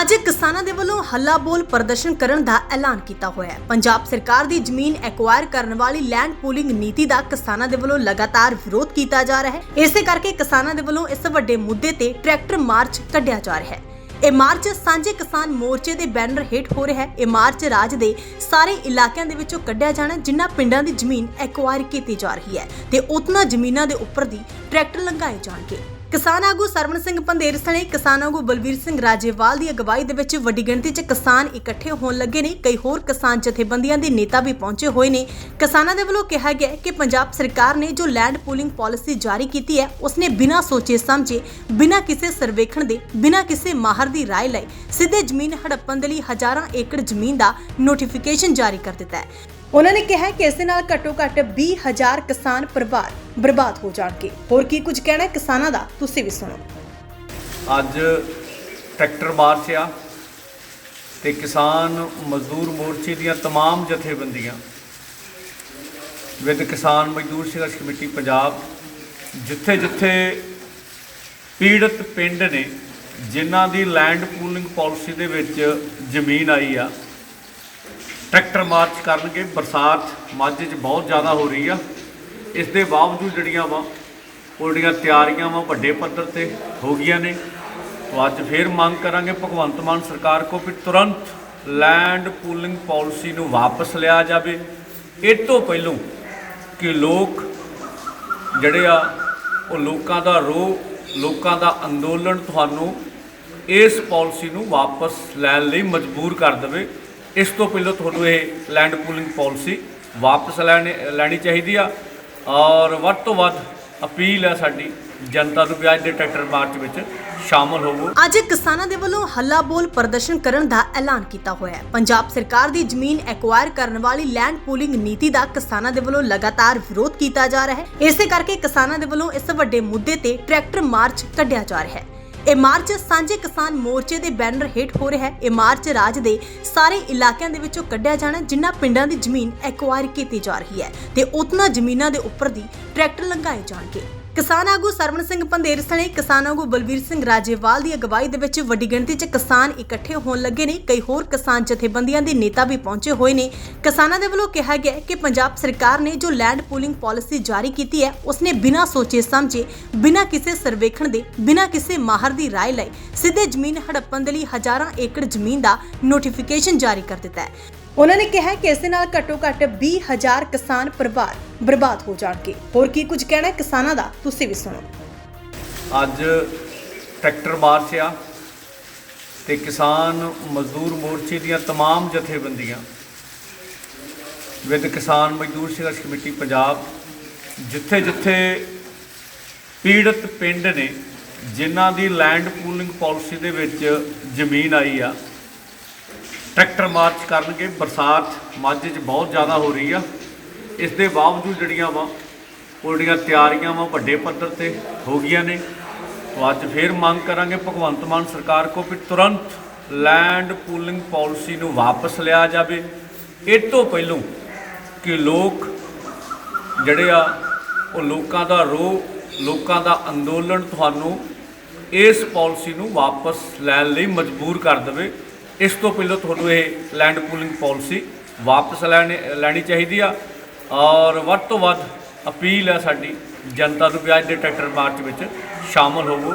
ਅੱਜ ਕਿਸਾਨਾਂ ਦੇ ਵੱਲੋਂ ਹੱਲਾ ਬੋਲ ਪ੍ਰਦਰਸ਼ਨ ਕਰਨ ਦਾ ਐਲਾਨ ਕੀਤਾ ਹੋਇਆ ਹੈ। ਪੰਜਾਬ ਸਰਕਾਰ ਦੀ ਜ਼ਮੀਨ ਐਕਵਾਇਰ ਕਰਨ ਵਾਲੀ ਲੈਂਡ ਪੂਲਿੰਗ ਨੀਤੀ ਦਾ ਕਿਸਾਨਾਂ ਦੇ ਵੱਲੋਂ ਲਗਾਤਾਰ ਵਿਰੋਧ ਕੀਤਾ ਜਾ ਰਿਹਾ ਹੈ। ਇਸੇ ਕਰਕੇ ਕਿਸਾਨਾਂ ਦੇ ਵੱਲੋਂ ਇਸ ਵੱਡੇ ਮੁੱਦੇ ਤੇ ਟਰੈਕਟਰ ਮਾਰਚ ਕੱਢਿਆ ਜਾ ਰਿਹਾ ਹੈ। ਇਹ ਮਾਰਚ ਸਾਂਝੇ ਕਿਸਾਨ ਮੋਰਚੇ ਦੇ ਬੈਨਰ ਹੇਠ ਹੋ ਰਿਹਾ ਹੈ। ਇਹ ਮਾਰਚ ਰਾਜ ਦੇ ਸਾਰੇ ਇਲਾਕਿਆਂ ਦੇ ਵਿੱਚੋਂ ਕੱਢਿਆ ਜਾਣਾ ਜਿਨ੍ਹਾਂ ਪਿੰਡਾਂ ਦੀ ਜ਼ਮੀਨ ਐਕਵਾਇਰ ਕੀਤੀ ਜਾ ਰਹੀ ਹੈ ਤੇ ਉਤਨਾ ਜ਼ਮੀਨਾਂ ਦੇ ਉੱਪਰ ਦੀ ਟਰੈਕਟਰ ਲੰਘਾਏ ਜਾਣਗੇ। ਕਿਸਾਨ ਆਗੂ ਸਰਵਣ ਸਿੰਘ ਪੰਦੇਰ ਸਣੇ ਕਿਸਾਨ ਆਗੂ ਬਲਵੀਰ ਸਿੰਘ ਰਾਜੇਵਾਲ ਦੀ ਅਗਵਾਈ ਦੇ ਵਿੱਚ ਵੱਡੀ ਗਿਣਤੀ 'ਚ ਕਿਸਾਨ ਇਕੱਠੇ ਹੋਣ ਲੱਗੇ ਨੇ ਕਈ ਹੋਰ ਕਿਸਾਨ ਜਥੇਬੰਦੀਆਂ ਦੇ ਨੇਤਾ ਵੀ ਪਹੁੰਚੇ ਹੋਏ ਨੇ ਕਿਸਾਨਾਂ ਦੇ ਵੱਲੋਂ ਕਿਹਾ ਗਿਆ ਹੈ ਕਿ ਪੰਜਾਬ ਸਰਕਾਰ ਨੇ ਜੋ ਲੈਂਡ ਪੂਲਿੰਗ ਪਾਲਿਸੀ ਜਾਰੀ ਕੀਤੀ ਹੈ ਉਸਨੇ ਬਿਨਾਂ ਸੋਚੇ ਸਮਝੇ ਬਿਨਾਂ ਕਿਸੇ ਸਰਵੇਖਣ ਦੇ ਬਿਨਾਂ ਕਿਸੇ ਮਾਹਰ ਦੀ رائے ਲਏ ਸਿੱਧੇ ਜ਼ਮੀਨ ਹੜੱਪਣ ਦੇ ਲਈ ਹਜ਼ਾਰਾਂ ਏਕੜ ਜ਼ਮੀਨ ਦਾ ਨੋਟੀਫਿਕੇਸ਼ਨ ਜਾਰੀ ਕਰ ਦਿੱਤਾ ਹੈ ਉਹਨਾਂ ਨੇ ਕਿਹਾ ਕਿ ਇਸ ਦੇ ਨਾਲ ਘੱਟੋ ਘੱਟ 20000 ਕਿਸਾਨ ਪਰਿਵਾਰ ਬਰਬਾਦ ਹੋ ਜਾਣਗੇ ਹੋਰ ਕੀ ਕੁਝ ਕਹਿਣਾ ਹੈ ਕਿਸਾਨਾਂ ਦਾ ਤੁਸੀਂ ਵੀ ਸੁਣੋ ਅੱਜ ਟਰੈਕਟਰ ਮਾਰਚ ਆ ਤੇ ਕਿਸਾਨ ਮਜ਼ਦੂਰ ਮੋਰਚੇ ਦੀਆਂ तमाम ਜਥੇਬੰਦੀਆਂ ਵਿਦ ਕਿਸਾਨ ਮਜ਼ਦੂਰ ਸੰਘਰਸ਼ ਕਮੇਟੀ ਪੰਜਾਬ ਜਿੱਥੇ ਜਿੱਥੇ ਪੀੜਤ ਪਿੰਡ ਨੇ ਜਿਨ੍ਹਾਂ ਦੀ ਲੈਂਡ ਪੂਲਿੰਗ ਪਾਲਿਸੀ ਦੇ ਵਿੱਚ ਜ਼ਮੀਨ ਆਈ ਆ ਟਰੈਕਟਰ ਮਾਰਚ ਕਰਨਗੇ ਬਰਸਾਤ ਮਾਝੇ 'ਚ ਬਹੁਤ ਜ਼ਿਆਦਾ ਹੋ ਰਹੀ ਆ ਇਸ ਦੇ ਬਾਵਜੂਦ ਜਿਹੜੀਆਂ ਵਾ, ਉਹ ਜਿਹੜੀਆਂ ਤਿਆਰੀਆਂ ਵਾ ਵੱਡੇ ਪੱਧਰ ਤੇ ਹੋ ਗਈਆਂ ਨੇ। ਤਾਂ ਅੱਜ ਫੇਰ ਮੰਗ ਕਰਾਂਗੇ ਭਗਵੰਤ ਮਾਨ ਸਰਕਾਰ ਕੋ ਵੀ ਤੁਰੰਤ ਲੈਂਡ ਪੂਲਿੰਗ ਪਾਲਿਸੀ ਨੂੰ ਵਾਪਸ ਲਿਆ ਜਾਵੇ। ਇਹ ਤੋਂ ਪਹਿਲਾਂ ਕਿ ਲੋਕ ਜਿਹੜੇ ਆ, ਉਹ ਲੋਕਾਂ ਦਾ ਰੋਹ, ਲੋਕਾਂ ਦਾ ਅੰਦੋਲਨ ਤੁਹਾਨੂੰ ਇਸ ਪਾਲਿਸੀ ਨੂੰ ਵਾਪਸ ਲੈਣ ਲਈ ਮਜਬੂਰ ਕਰ ਦੇਵੇ। ਇਸ ਤੋਂ ਪਹਿਲਾਂ ਤੁਹਾਨੂੰ ਇਹ ਲੈਂਡ ਪੂਲਿੰਗ ਪਾਲਿਸੀ ਵਾਪਸ ਲੈਣੀ ਲੈਣੀ ਚਾਹੀਦੀ ਆ। ਔਰ ਵੱਧ ਤੋਂ ਵੱਧ ਅਪੀਲ ਹੈ ਸਾਡੀ ਜਨਤਾ ਨੂੰ ਵੀ ਅੱਜ ਦੇ ਟਰੈਕਟਰ ਮਾਰਚ ਵਿੱਚ ਸ਼ਾਮਲ ਹੋਵੋ। ਅੱਜ ਕਿਸਾਨਾਂ ਦੇ ਵੱਲੋਂ ਹੱਲਾ ਬੋਲ ਪ੍ਰਦਰਸ਼ਨ ਕਰਨ ਦਾ ਐਲਾਨ ਕੀਤਾ ਹੋਇਆ ਹੈ। ਪੰਜਾਬ ਸਰਕਾਰ ਦੀ ਜ਼ਮੀਨ ਐਕਵਾਇਰ ਕਰਨ ਵਾਲੀ ਲੈਂਡ ਪੂਲਿੰਗ ਨੀਤੀ ਦਾ ਕਿਸਾਨਾਂ ਦੇ ਵੱਲੋਂ ਲਗਾਤਾਰ ਵਿਰੋਧ ਕੀਤਾ ਜਾ ਰਿਹਾ ਹੈ। ਇਸੇ ਕਰਕੇ ਕਿਸਾਨਾਂ ਦੇ ਵੱਲੋਂ ਇਸ ਵੱਡੇ ਮੁੱਦੇ ਤੇ ਟਰੈਕਟਰ ਮਾਰਚ ਕੱਢਿਆ ਜਾ ਰਿਹਾ ਹੈ। ਇਹ ਮਾਰਚ, ਸਾਂਝੇ ਕਿਸਾਨ ਮੋਰਚੇ ਦੇ ਬੈਨਰ ਹੇਠ ਹੋ ਰਿਹਾ ਹੈ। ਇਹ ਮਾਰਚ ਰਾਜ ਦੇ ਸਾਰੇ ਇਲਾਕਿਆਂ ਦੇ ਵਿੱਚੋਂ ਕੱਢਿਆ ਜਾਣਾ, ਜਿਨ੍ਹਾਂ ਪਿੰਡਾਂ ਦੀ ਜ਼ਮੀਨ ਐਕਵਾਇਰ ਕੀਤੀ ਜਾ ਰਹੀ ਹੈ ਤੇ ਉਤਨਾ ਜ਼ਮੀਨਾਂ ਦੇ ਉੱਪਰ ਦੀ ਟਰੈਕਟਰ ਲੰਘਾਏ ਜਾਣਗੇ। ਕਿਸਾਨ ਆਗੂ ਸਰਵਣ ਸਿੰਘ ਪੰਦੇਰ ਸਣੇ ਕਿਸਾਨ ਆਗੂ ਬਲਵੀਰ ਸਿੰਘ ਰਾਜੇਵਾਲ ਦੀ ਅਗਵਾਈ ਦੇ ਵਿੱਚ ਵੱਡੀ ਗਿਣਤੀ 'ਚ ਕਿਸਾਨ ਇਕੱਠੇ ਹੋਣ ਲੱਗੇ ਨੇ ਕਈ ਹੋਰ ਕਿਸਾਨ ਜਥੇਬੰਦੀਆਂ ਦੇ ਨੇਤਾ ਵੀ ਪਹੁੰਚੇ ਹੋਏ ਨੇ ਕਿਸਾਨਾਂ ਦੇ ਵੱਲੋਂ ਕਿਹਾ ਗਿਆ ਹੈ ਕਿ ਪੰਜਾਬ ਸਰਕਾਰ ਨੇ ਜੋ ਲੈਂਡ ਪੂਲਿੰਗ ਪਾਲਿਸੀ ਜਾਰੀ ਕੀਤੀ ਹੈ ਉਸਨੇ ਬਿਨਾਂ ਸੋਚੇ ਸਮਝੇ ਬਿਨਾਂ ਕਿਸੇ ਸਰਵੇਖਣ ਦੇ ਬਿਨਾਂ ਕਿਸੇ ਮਾਹਰ ਦੀ رائے ਲਏ ਸਿੱਧੇ ਜ਼ਮੀਨ ਹੜੱਪਣ ਦੇ ਲਈ ਹਜ਼ਾਰਾਂ ਏਕੜ ਜ਼ਮੀਨ ਦਾ ਨੋਟੀਫਿਕੇਸ਼ਨ ਜਾਰੀ ਕਰ ਦਿੱਤਾ ਹੈ ਉਹਨਾਂ ਨੇ ਕਿਹਾ ਕਿ ਇਸ ਦੇ ਨਾਲ ਘੱਟੋ ਘੱਟ 20000 ਕਿਸਾਨ ਪਰਿਵਾਰ ਬਰਬਾਦ ਹੋ ਜਾਣਗੇ ਹੋਰ ਕੀ ਕੁਝ ਕਹਿਣਾ ਹੈ ਕਿਸਾਨਾਂ ਦਾ ਤੁਸੀਂ ਵੀ ਸੁਣੋ ਅੱਜ ਟਰੈਕਟਰ ਮਾਰਚ ਆ ਤੇ ਕਿਸਾਨ ਮਜ਼ਦੂਰ ਮੋਰਚੇ ਦੀਆਂ तमाम ਜਥੇਬੰਦੀਆਂ ਵਿਦ ਕਿਸਾਨ ਮਜ਼ਦੂਰ ਸੰਘਰਸ਼ ਕਮੇਟੀ ਪੰਜਾਬ ਜਿੱਥੇ ਜਿੱਥੇ ਪੀੜਤ ਪਿੰਡ ਨੇ ਜਿਨ੍ਹਾਂ ਦੀ ਲੈਂਡ ਪੂਲਿੰਗ ਪਾਲਿਸੀ ਦੇ ਵਿੱਚ ਜ਼ਮੀਨ ਆਈ ਆ ਟਰੈਕਟਰ ਮਾਰਚ ਕਰਨਗੇ, ਬਰਸਾਤ ਮਾਝੇ 'ਚ ਬਹੁਤ ਜ਼ਿਆਦਾ ਹੋ ਰਹੀ ਆ। ਇਸ ਦੇ ਬਾਵਜੂਦ ਜਿਹੜੀਆਂ ਵਾ, ਉਹ ਜਿਹੜੀਆਂ ਤਿਆਰੀਆਂ ਵਾ, ਵੱਡੇ ਪੱਧਰ ਤੇ ਹੋ ਗਈਆਂ ਨੇ। ਤਾਂ ਅੱਜ ਫੇਰ ਮੰਗ ਕਰਾਂਗੇ ਭਗਵੰਤ ਮਾਨ ਸਰਕਾਰ ਕੋ ਵੀ ਤੁਰੰਤ ਲੈਂਡ ਪੂਲਿੰਗ ਪਾਲਿਸੀ ਨੂੰ ਵਾਪਸ ਲਿਆ ਜਾਵੇ। ਇਹ ਤੋਂ ਪਹਿਲਾਂ ਕਿ ਲੋਕ ਜਿਹੜੇ ਆ, ਉਹ ਲੋਕਾਂ ਦਾ ਰੋਹ, ਲੋਕਾਂ ਦਾ ਅੰਦੋਲਨ ਤੁਹਾਨੂੰ ਇਸ ਪਾਲਿਸੀ ਨੂੰ ਵਾਪਸ ਲੈਣ ਲਈ ਮਜਬੂਰ ਕਰ ਦੇਵੇ। ਇਸ ਤੋਂ ਪਹਿਲਾਂ ਤੁਹਾਨੂੰ ਇਹ ਲੈਂਡ ਪੂਲਿੰਗ ਪਾਲਿਸੀ ਵਾਪਸ ਲੈਣੀ ਲੈਣੀ ਚਾਹੀਦੀ ਆ ਔਰ ਵੱਧ ਤੋਂ ਵੱਧ ਅਪੀਲ ਹੈ ਸਾਡੀ ਜਨਤਾ ਨੂੰ ਵੀ ਅੱਜ ਦੇ ਟਰੈਕਟਰ ਮਾਰਚ ਵਿੱਚ ਸ਼ਾਮਲ ਹੋਵੋ।